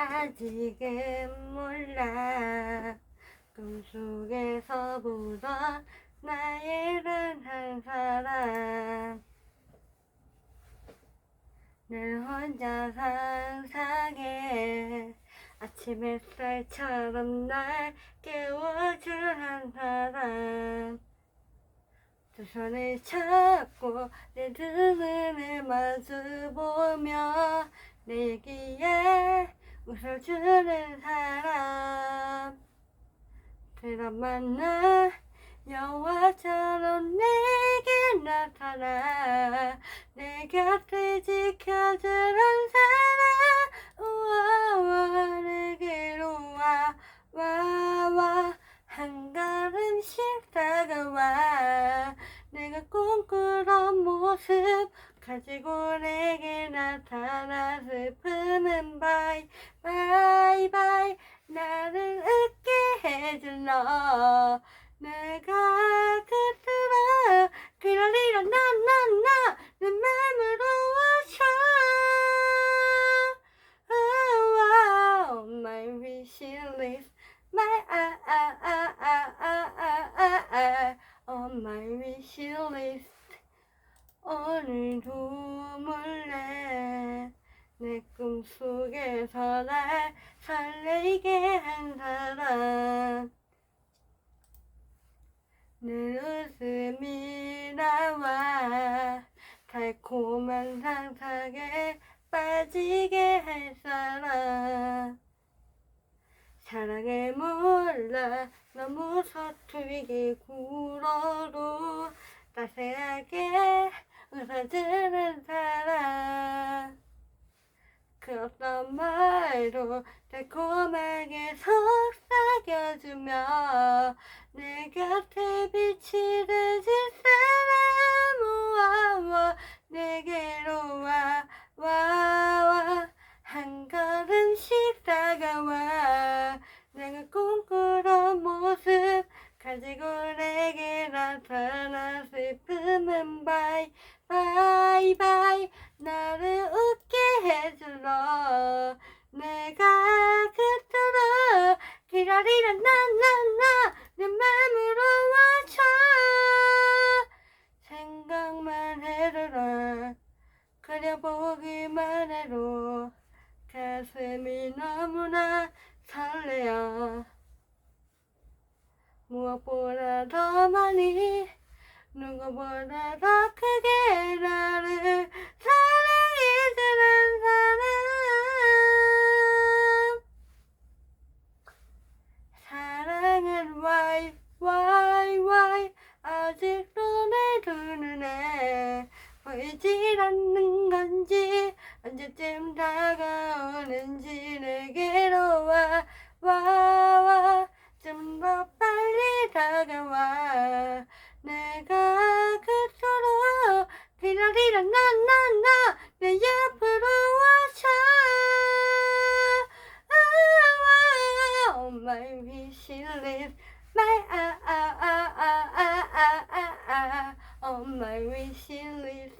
아직은 몰라. 꿈속에서 보던 나의 한 사람. 늘 혼자 상상해. 아침 햇살처럼 날 깨워줄 한 사람. 두 손을 잡고 내 두 눈을 마주보며 내기에 웃어주는 사람. 그런 만나 영화처럼 내게 나타나 내 곁을 지켜주는 사람. 우와 내게로 와 와와. 한 걸음씩 다가와. 내가 꿈꾸던 모습 가지고 내게 나타나 슬픔은 바이 바이 바이. 나를 웃게 해줄 너 오늘도 몰래 내 꿈속에서 날 설레게 한 사람. 늘 웃음이 나와 달콤한 상상에 빠지게 할 사람. 사랑을 몰라 너무 서툴게 굴어도 따스하게 웃어주는 사람. 그 어떤 말도 달콤하게 속삭여주며 내 곁에 빛이 되줄 사람 우와와 내게로 와 와와. 한 걸음씩 다가와. 내가 꿈꾸던 모습 가지고 나를 웃게 해줄러 내가 그토록 기다리는 나나나 내 맘으로 와줘. 생각만 해도 그려보기만 해도 가슴이 너무나 설레어. 무엇보다 더 많이 누구보다 더 보이질 않는 건지 언제쯤 다가오는지 내게로 와 와 와. 좀 더 빨리 다가와. 내가 그토록 기다리려 나나나 내 옆으로 와줘 아, On my wish list my ah ah ah ah ah ah ah On my wish list